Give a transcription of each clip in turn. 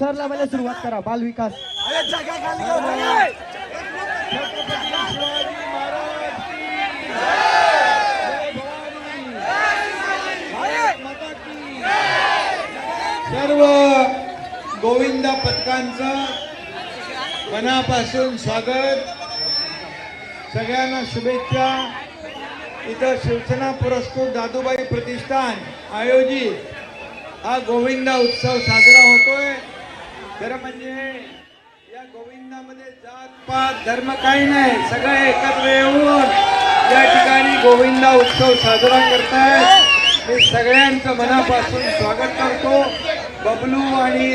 लावायला सुरुवात करा. बाल विकास. सर्व गोविंदा पथकांचं मनापासून स्वागत. सगळ्यांना शुभेच्छा. इथं शिवसेना पुरस्कृत दादूबाई प्रतिष्ठान आयोजित. हा गोविंदा उत्सव साजरा होतोय. खरं म्हणजे या गोविंदामध्ये जात पात धर्म काही नाही. सगळे एकत्र येऊन या ठिकाणी गोविंदा उत्सव साजरा करतायत. मी सगळ्यांचं मनापासून स्वागत करतो. बबलू आणि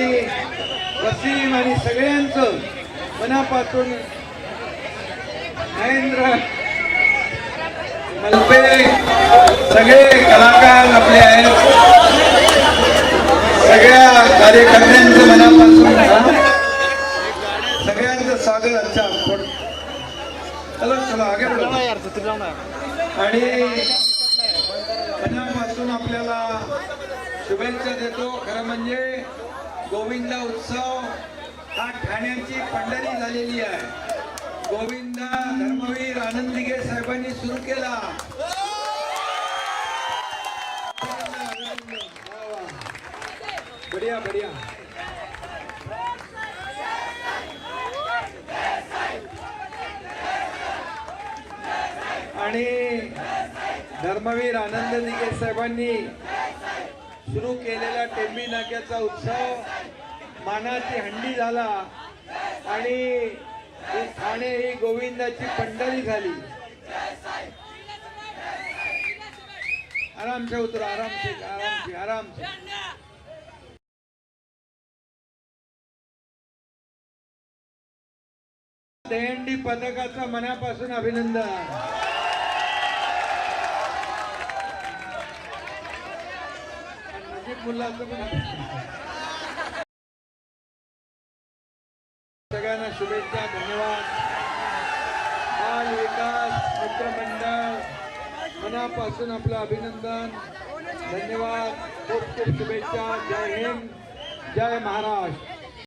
वसीम आणि सगळ्यांचं मनापासून महेंद्र मलपे सगळे कलाकार आपले आहेत. सगळ्या कार्यकर्त्यांचं मनापासून सगळ्यांचं स्वागत अच्छा थोडं- चलो आगे आणि मनापासून आपल्याला शुभेच्छा देतो. खरं म्हणजे गोविंदा उत्सव हा ठाण्याची पंढरी झालेली आहे. गोविंदा धर्मवीर आनंद साहेबांनी सुरू केला. बढिया बढिया। आणि धर्मवीर आनंद दिघे साहेबांनी सुरू केलेला टेंबी नाक्याचा उत्सव मानाची हंडी झाला आणि ही ठाणे ही गोविंदाची पंढरी झाली. आराम से उतरा आराम से से आराम पथकाचं मनापासून अभिनंदन. मुलाचं सगळ्यांना शुभेच्छा धन्यवाद. बाल विकास मित्रमंडळ मनापासून आपलं अभिनंदन. धन्यवाद. खूप खूप शुभेच्छा. जय हिंद. जय महाराष्ट्र.